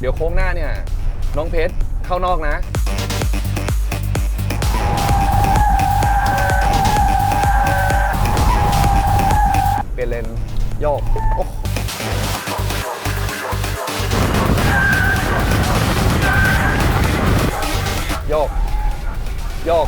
เดี๋ยวโค้งหน้าเนี่ยน้องเพชรเข้านอกนะ เปลี่ยนเลนโยกโอ้โยก โยก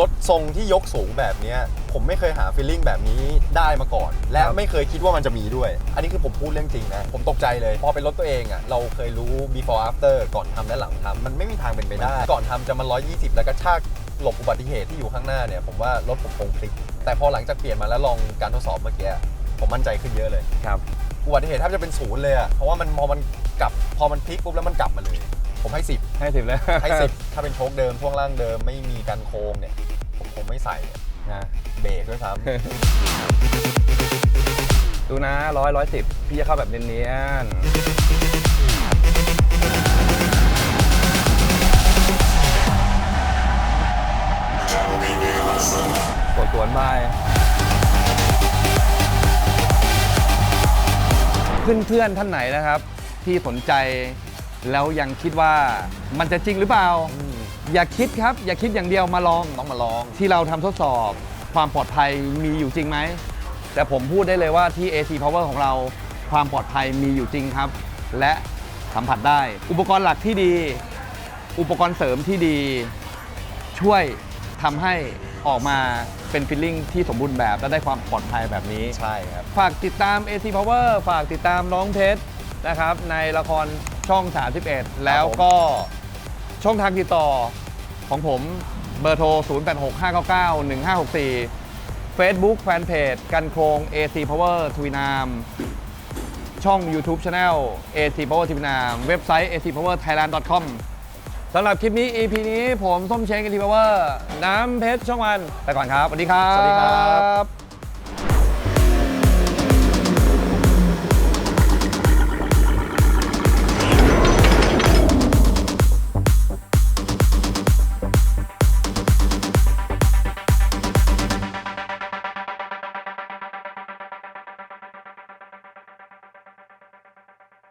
รถทรงที่ยกสูงแบบเนี้ยผมไม่เคยหาฟีลลิ่งแบบนี้ได้มาก่อน และครับไม่เคยคิดว่ามันจะมีด้วย อันนี้คือผมพูดเรื่องจริงนะ ผมตกใจเลย พอเป็นรถตัวเองอะ่ะเราเคยรู้ before after ก่อนทำและหลังทำมันไม่มีทางเป็นไปได้ ก่อนทำจะมา 120 แล้วก็ชากหลบอุบัติเหตุที่อยู่ข้างหน้าเนี่ยผมว่ารถผมคงพลิก แต่พอหลังจากเปลี่ยนมาแล้วลองการทดสอบเมื่อกี้ผมมั่นใจขึ้นเยอะเลยครับอุบัติเหตุแทบจะเป็นศูนย์เลยอะเพราะว่ามันพอมันกลับพอมันพลิกปุ๊บแล้วมันกลับมาเลย ผมให้ 10 ให้สิบแล้ว ให้สิบถ้าเป็นโชคเดิมช่วงล่างเดิมไม่มีการโค้งเนี่ยผมคง ไม่ใส่เนี่ยนะเบรกด้วยซ้ดูนะร้อยร้อยสิบพี่จะเข้าแบบเนียนๆกดสวนไปเพื่อนๆท่านไหนนะครับ ที่สนใจแล้วยังคิดว่ามันจะจริงหรือเปล่า อย่าคิดครับ อย่าคิดอย่างเดียวมาลองต้องมาลอง ที่เราทำทดสอบความปลอดภัยมีอยู่จริงไหม แต่ผมพูดได้เลยว่าที่ AC Power ของเราความปลอดภัยมีอยู่จริงครับ และสัมผัสได้ อุปกรณ์หลักที่ดี อุปกรณ์เสริมที่ดี ช่วยทำให้ออกมาเป็นฟิลลิ่งที่สมบูรณ์แบบ และได้ความปลอดภัยแบบนี้ ใช่ครับ ฝากติดตาม AC Power ฝากติดตามน้องเพชรนะครับ ในละครช่อง 31 แล้วก็ ช่องทางติดต่อของผมเบอร์โทร 0865991564 Facebook Fanpage กันโครง AC Power ทวีนาม ช่อง YouTube Channel AC Power ทวีนาม เว็บไซต์ acpowerthailand.com สำหรับคลิปนี้ EP นี้ผมส้มเช้ง AC Power น้ำเพชรช่องวัน ไปก่อนครับ สวัสดีครับ สวัสดีครับ